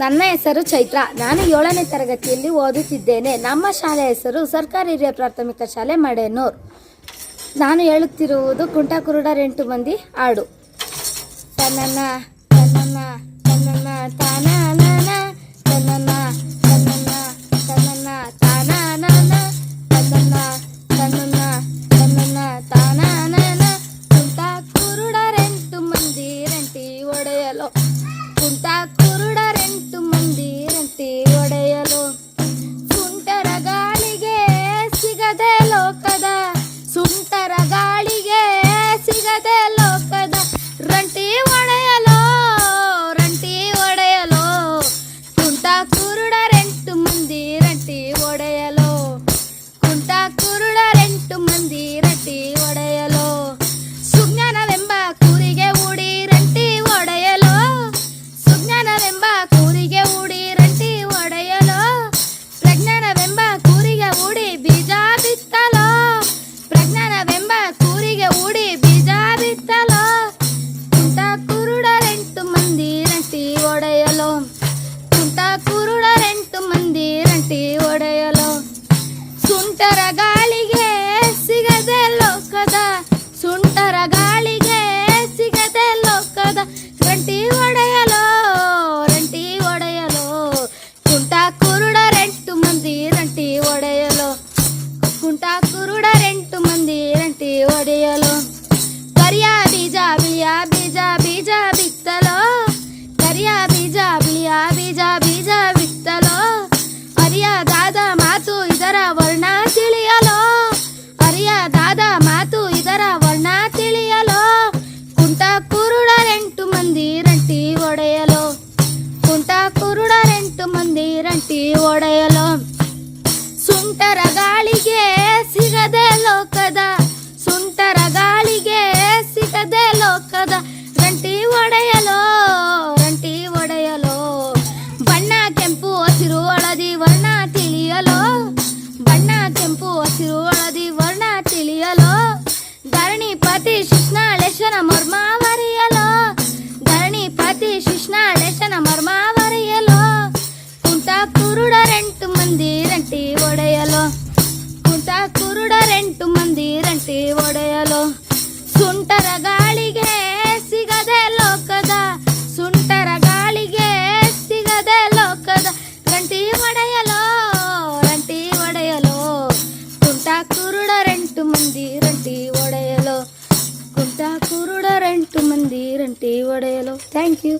ನನ್ನ ಹೆಸರು ಚೈತ್ರ. ನಾನು ಏಳನೇ ತರಗತಿಯಲ್ಲಿ ಓದುತ್ತಿದ್ದೇನೆ. ನಮ್ಮ ಶಾಲೆ ಹೆಸರು ಸರ್ಕಾರಿ ಹಿರಿಯ ಪ್ರಾಥಮಿಕ ಶಾಲೆ ಮಡೇನೂರ್. ನಾನು ಹೇಳುತ್ತಿರುವುದು ಕುಂಟ ಕುರುಡರೆಂಟು ಮಂದಿ ಹಾಡು. ತನ್ನ ತನ್ನ ತನ್ನ ತಾನ ಮಂದಿ ರಂಟಿ ಒಡೆಯಲು. ಕುಂಟ little ಗಾಳಿಗೆ ಸಿಗದೆ ಲೋಕದ ಸುಂಟರ ಗಾಳಿಗೆ ಸಿಗದೆ ಲೋಕದ ರಂಟಿ ಒಡೆಯಲು ರಂಟಿ ಒಡೆಯಲು ಕುಂಟ ಕುರುಡರೆಂಟು ಮಂದಿ ರಂಟಿ ಒಡೆಯಲು ಕುಂಟ ಕುರುಡರೆಂಟು ಮಂದಿ ರಂಟಿ ಒಡೆಯಲು ಸಿಗದೆ ಲೋಕದ ರಂಟಿ ಒಡೆಯಲು ರಂಟಿ ಒಡೆಯಲು ಬಣ್ಣ ಕೆಂಪು ಹಸಿರು ಹಳದಿ ವರ್ಣ ತಿಳಿಯಲು ಬಣ್ಣ ಕೆಂಪು ಹಸಿರು ಹಳದಿ ವರ್ಣ ತಿಳಿಯಲು ಧರಣಿಪತಿ ಶಿಷ್ಣಾಳೇಶನ ಮರ್ಮ ವರಿಯಲು ಧರಣಿಪತಿ ಶಿಷ್ಣಾಳೇಶನ ಮರ್ಮ ವರಿಯಲು ಕುಂಟ ಕುರುಡರೆಂಟು ಮಂದಿ ರಂಟಿ ಒಡೆಯಲು ಕುಂಟ ಕುರುಡರೆಂಟು ಮಂದಿ ರಂಟಿ ಒಡೆಯಲು ಸುಂಟರ ಗಾಳಿಗೆ ಸಿಗದೆ ಲೋಕದ ಸುಂಟರ ಗಾಳಿಗೆ ಸಿಗದೆ ಲೋಕದ ರಂಟಿ ಒಡೆಯಲೋ ರಂಟಿ ಒಡೆಯಲೋ ಕುಂಟ ಕುರುಡರೆಂಟು ಮಂದಿ ರಂಟಿ ಒಡೆಯಲೋ ಕುಂಟ ಕುರುಡರೆಂಟು ಮಂದಿ ರಂಟಿ ಒಡೆಯಲೋ ಥ್ಯಾಂಕ್ ಯು